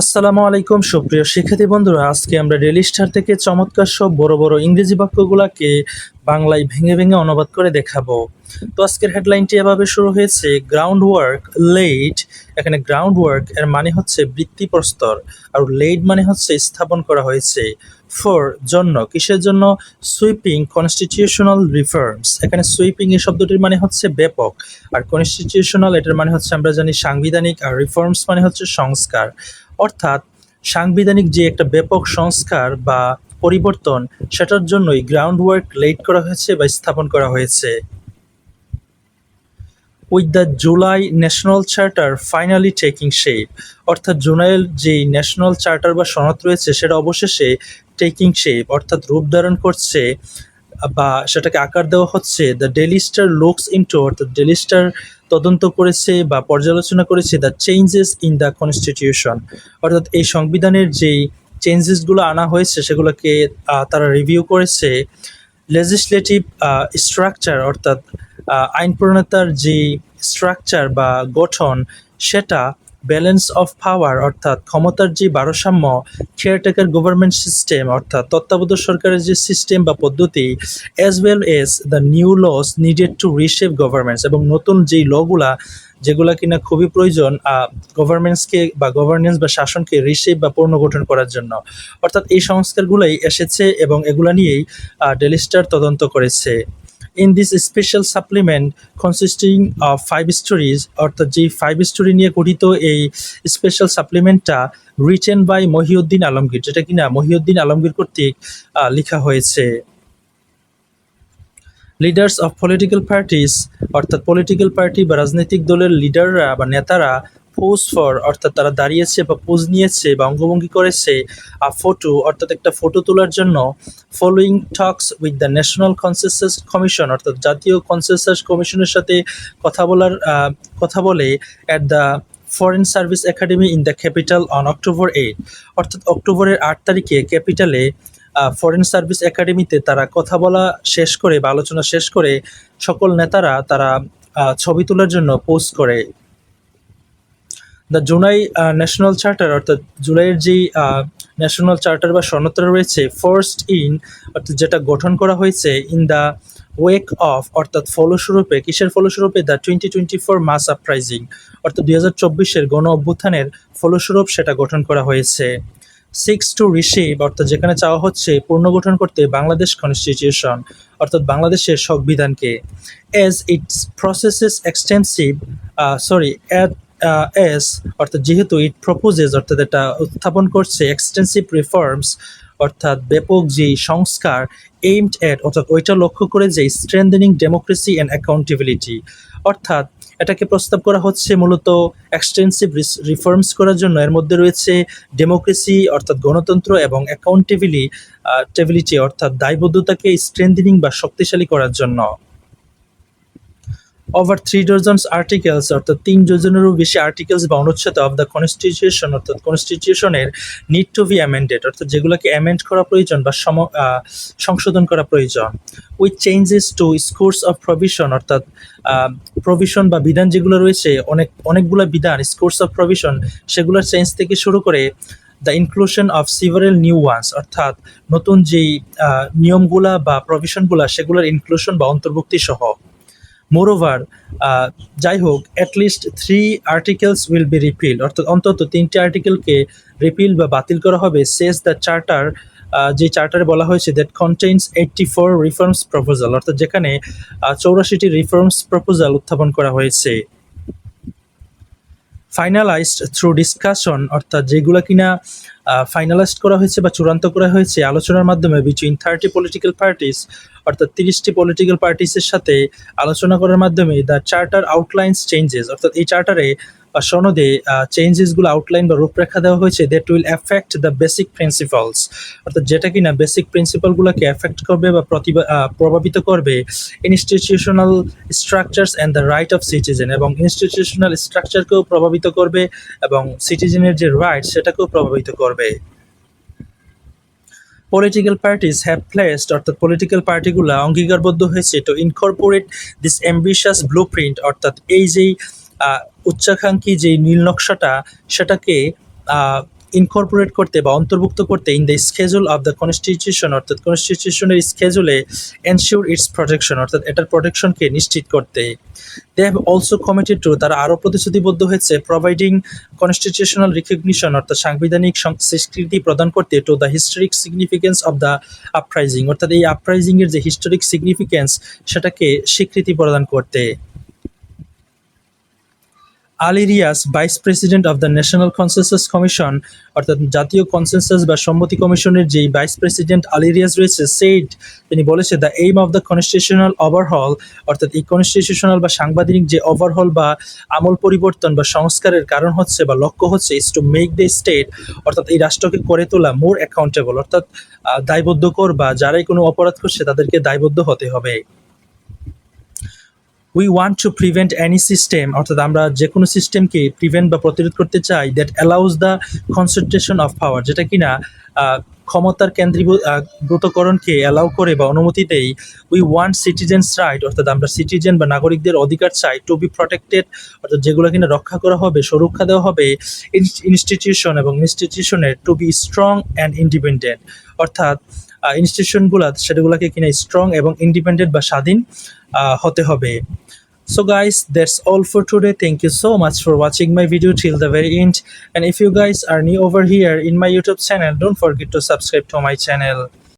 আসসালামু আলাইকুম, সুপ্রিয় শিক্ষার্থী বন্ধুরা। আজকে আমরা ডেলি স্টার থেকে চমৎকার সব বড় বড় ইংরেজি বাক্যগুলোকে বাংলায় ভেঙে ভেঙে অনুবাদ করে দেখাবো। তো আজকের হেডলাইনটি এভাবে শুরু হয়েছে গ্রাউন্ড ওয়ার্ক লেট এখানে গ্রাউন্ড ওয়ার্ক এর মানে হচ্ছে বৃত্তি প্রস্তর, আর লেট মানে হচ্ছে স্থাপন করা হয়েছে ফর জন্য, কিসের জন্য? সুইপিং কনস্টিটিউশনাল রিফর্মস এখানে সুইপিং এই শব্দটির মানে হচ্ছে ব্যাপক, আর কনস্টিটিউশনাল এটার মানে হচ্ছে আমরা জানি সাংবিধানিক, আর রিফর্মস মানে হচ্ছে সংস্কার। অর্থাৎ সাংবিধানিক যে একটা ব্যাপক সংস্কার বা পরিবর্তন, সেটার জন্যই গ্রাউন্ড ওয়ার্ক লেট করা হয়েছে বা স্থাপন করা হয়েছে। With the July national charter finally taking shape অর্থাৎ জুলাইয়ের যে ন্যাশনাল চার্টার বা সনদ রয়েছে, সেটা অবশেষে টেকিং শেপ অর্থাৎ রূপ ধারণ করছে বা সেটাকে আকার দেওয়া হচ্ছে the daily star looks into অর্থাৎ ডেলি স্টার তদন্ত করেছে বা পর্যালোচনা করেছে the changes in the constitution অর্থাৎ এই সংবিধানের যেই চেঞ্জেসগুলো আনা হয়েছে, সেগুলোকে তারা রিভিউ করেছে। লেজিসলেটিভ স্ট্রাকচার অর্থাৎ আইন প্রণেতার যে স্ট্রাকচার বা গঠন, সেটা ব্যালেন্স অফ পাওয়ার অর্থাৎ ক্ষমতার যে ভারসাম্য কেয়ারটেকার গভর্নমেন্ট সিস্টেম অর্থাৎ তত্ত্বাবধায়ক সরকারের যে সিস্টেম বা পদ্ধতি as well as the new laws needed to reshape governments এবং নতুন যেই লগুলা যেগুলা কিনা খুবই প্রয়োজন গভর্নমেন্টসকে বা গভর্নেন্স বা শাসনকে রিশেপ বা পুনর্গঠন করার জন্য। অর্থাৎ এই সংস্কারগুলোই এসেছে এবং এগুলা নিয়েই ডেলিস্টার তদন্ত করেছে। In this special supplement consisting of five stories অর্থাৎ যে ফাইভ স্টোরি নিয়ে গঠিত এই স্পেশাল সাপ্লিমেন্টটা রিটেন বাই মহিউদ্দিন আলমগীর, যেটা কিনা মহিউদ্দিন আলমগীর কর্তৃক লেখা হয়েছে। লিডার্স অফ পলিটিক্যাল পার্টিস অর্থাৎ পলিটিক্যাল পার্টি বা রাজনৈতিক দলের লিডাররা বা নেতারা পোজ ফর অর্থাৎ তারা দাঁড়িয়েছে বা পোজ নিয়েছে বা অঙ্গভঙ্গি করেছে, আ ফটো অর্থাৎ একটা ফটো তোলার জন্য following talks with the national consensus commission অর্থাৎ জাতীয় কনসেসাস কমিশনের সাথে কথা বলার কথা বলে at the foreign service academy in the capital on October eight অর্থাৎ অক্টোবরের আট তারিখে ক্যাপিটালে ফরেন সার্ভিস একাডেমিতে তারা কথা বলা শেষ করে বা আলোচনা শেষ করে সকল নেতারা তারা ছবি তোলার জন্য পোস্ট করে। দ্য জুলাই ন্যাশনাল চার্টার অর্থাৎ জুলাইয়ের যেই ন্যাশনাল চার্টার বা সনদটা রয়েছে ফার্স্ট ইন অর্থাৎ যেটা গঠন করা হয়েছে ইন দ্য ওয়েক অফ অর্থাৎ ফলস্বরূপে, কিসের ফলস্বরূপে? The twenty twenty four mass uprising অর্থাৎ দুই হাজার চব্বিশের গণ অভ্যুত্থানের ফলস্বরূপ সেটা গঠন করা হয়েছে। সিক্স টু রিসিভ অর্থাৎ যেখানে চাওয়া হচ্ছে পুনর্গঠন করতে বাংলাদেশ কনস্টিটিউশন অর্থাৎ বাংলাদেশের সংবিধানকে। As its processes extensive sorry at as অর্থাৎ যেহেতু ইট প্রপোজেস অর্থাৎ এটা উত্থাপন করছে এক্সটেন্সিভ রিফর্মস অর্থাৎ ব্যাপক যে সংস্কার এইমড এট অর্থাৎ ওইটা লক্ষ্য করে যে স্ট্রেন্থেনিং ডেমোক্রেসি অ্যান্ড অ্যাকাউন্টেবিলিটি অর্থাৎ এটাকে প্রস্তাব করা হচ্ছে মূলত এক্সটেন্সিভ রিফর্মস করার জন্য। এর মধ্যে রয়েছে ডেমোক্রেসি অর্থাৎ গণতন্ত্র এবং অ্যাকাউন্টেবিলি টেবিলিটি অর্থাৎ দায়বদ্ধতাকে স্ট্রেন্থেনিং বা শক্তিশালী করার জন্য। ওভার থ্রি ডজনস আর্টিকেলস অর্থাৎ তিন ডজনেরও বেশি আর্টিকেলস বা অনুচ্ছেদ অফ দ্য কনস্টিটিউশন অর্থাৎ কনস্টিটিউশনের নিড টু বি অ্যামেন্ডেড অর্থাৎ যেগুলোকে অ্যামেন্ড করা প্রয়োজন বা সম সংশোধন করা প্রয়োজন। With changes to scores of provision অর্থাৎ প্রভিশন বা বিধান যেগুলো রয়েছে, অনেক, অনেকগুলো বিধান স্কোর্স অফ প্রভিশন সেগুলোর চেঞ্জ থেকে শুরু করে the inclusion of several new ones অর্থাৎ নতুন যেই নিয়মগুলা বা প্রভিশনগুলা সেগুলোর ইনক্লুশন বা অন্তর্ভুক্তি সহ মোরওভার যাই হোক at least three articles will be repeal অর্থাৎ অন্তত তিনটি আর্টিকেলকে রিপিল বা বাতিল করা হবে। সেস দ্য চার্টার যে চার্টারে বলা হয়েছে that contains eighty four reforms proposal অর্থাৎ যেখানে চৌরাশিটি রিফর্মস প্রপোজাল উত্থাপন করা হয়েছে। ফাইনালাইজড থ্রু ডিসকাশন অর্থাৎ যেগুলো কিনা ফাইনালাইজড করা হয়েছে বা চূড়ান্ত করা হয়েছে, আলোচনার মাধ্যমে বিটুইন থার্টি পলিটিক্যাল পার্টিস অর্থাৎ তিরিশটি পলিটিক্যাল পার্টিসের সাথে আলোচনা করার মাধ্যমে দ্য চার্টার আউটলাইন্স চেঞ্জেস অর্থাৎ এই চার্টারে সনদে চেঞ্জেসগুলো আউটলাইন বা রূপরেখা দেওয়া হয়েছে that will affect the basic principles অর্থাৎ যেটা কিনা বেসিক প্রিন্সিপালগুলোকে অ্যাফেক্ট করবে বা প্রতিভা প্রভাবিত করবে institutional structures and the right of citizen এবং ইনস্টিটিউশনাল স্ট্রাকচারকেও প্রভাবিত করবে এবং সিটিজেনের যে রাইট সেটাকেও প্রভাবিত করবে। পলিটিক্যাল পার্টিস হ্যাভ প্লেসড অর্থাৎ পলিটিক্যাল পার্টিগুলো অঙ্গীকারবদ্ধ হয়েছে to incorporate this ambitious blueprint অর্থাৎ এই যেই উচ্চাকাঙ্ক্ষী যেই নীল নকশাটা, সেটাকে ইনকর্পোরেট করতে বা অন্তর্ভুক্ত করতে in the schedule of the constitution অর্থাৎ কনস্টিটিউশনের স্কেজুলে এনশিওর ইটস প্রোটেকশন অর্থাৎ এটার প্রোটেকশনকে নিশ্চিত করতে। They have also committed to তারা আরও প্রতিশ্রুতিবদ্ধ হয়েছে প্রোভাইডিং কনস্টিটিউশনাল রিকগনিশন অর্থাৎ সাংবিধানিক স্বীকৃতি প্রদান করতে to the historic significance of the uprising অর্থাৎ এই আপরাইজিংয়ের যে হিস্টোরিক সিগনিফিকেন্স সেটাকে স্বীকৃতি প্রদান করতে। আলিরিয়াস vice president of the national consensus commission অর্থাৎ জাতীয় কনসেনসাস বা সম্মতি কমিশনের যেই ভাইস প্রেসিডেন্ট আলিরিয়াস রয়েছে সেইড তিনি বলেছে the aim of the constitutional overhaul অর্থাৎ এই কনস্টিটিউশনাল বা সাংবিধানিক যে ওভারহল বা আমল পরিবর্তন বা সংস্কারের কারণ হচ্ছে বা লক্ষ্য হচ্ছে is to make the state অর্থাৎ এই রাষ্ট্রকে করে তোলা মোর অ্যাকাউন্টেবল অর্থাৎ আহ, দায়বদ্ধকর বা যারাই কোনো অপরাধ করছে তাদেরকে দায়বদ্ধ হতে হবে। We want to prevent any system অর্থাৎ আমরা যে কোনো সিস্টেমকে প্রিভেন্ট বা প্রতিরোধ করতে চাই that allows the concentration of power যেটা কিনা ক্ষমতার কেন্দ্রীভূতকরণকে অ্যালাউ করে বা অনুমতি দেই উই ওয়ান্ট সিটিজেন্স রাইট অর্থাৎ আমরা সিটিজেন বা নাগরিকদের অধিকার চাই টু বি প্রটেক্টেড অর্থাৎ যেগুলো কিনা রক্ষা করা হবে, সুরক্ষা দেওয়া হবে ইনস্টিটিউশন এবং ইনস্টিটিউশনের to be strong and independent অর্থাৎ ইনস্টিটিউশনগুলো সেগুলোকে কিনা স্ট্রং এবং ইন্ডিপেন্ডেন্ট বা স্বাধীন হতে হবে। So guys that's all for today thank you so much for watching my video till the very end and if you guys are new over here in my YouTube channel don't forget to subscribe to my channel